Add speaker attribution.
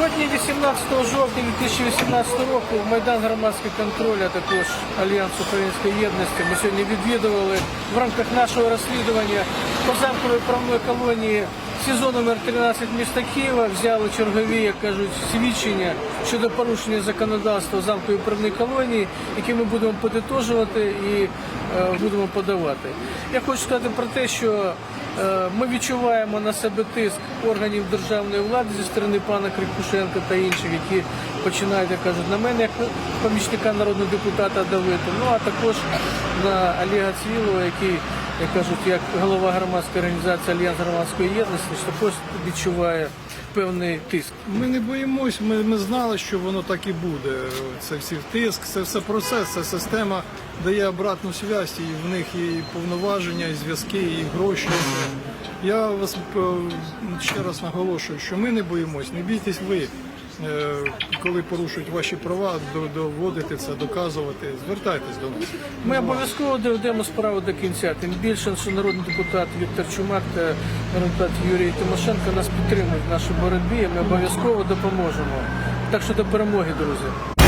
Speaker 1: Сьогодні, 18 жовтня 2018 року, Майдан громадського контролю, а також Альянс Української єдності. Ми сьогодні відвідували в рамках нашого розслідування по замкової правної колонії СІЗО номер 13 міста Києва. Взяли чергові, як кажуть, свідчення щодо порушення законодавства замкової правної колонії, які ми будемо подитожувати і е, будемо подавати. Я хочу сказати про те, що Е, Ми відчуваємо на себе тиск органів державної влади зі сторони пана Крикушенка та інших, які починають, як кажуть, на мене як помічника народного депутата давити. Ну а також на Олега Цвілова, який, як кажуть, як голова громадської організації Альянс громадської єдності, що також відчуває певний тиск.
Speaker 2: Ми не боїмось, ми, ми знали, що воно так і буде. Це всі тиск, це все процес, це система дає обратну зв'язь, і в них і повноваження, і зв'язки, і гроші. Я вас е, ще раз наголошую, що ми не боїмось, не бійтесь ви. Е, Коли порушують ваші права, до- доводити це, доказувати, звертайтесь до нас.
Speaker 1: Ми обов'язково доведемо справу до кінця. Тим більше, що народний депутат Віктор Чумак та народний депутат Юрій Тимошенко нас підтримують в нашій боротьбі. Ми обов'язково допоможемо. Так що до перемоги, друзі.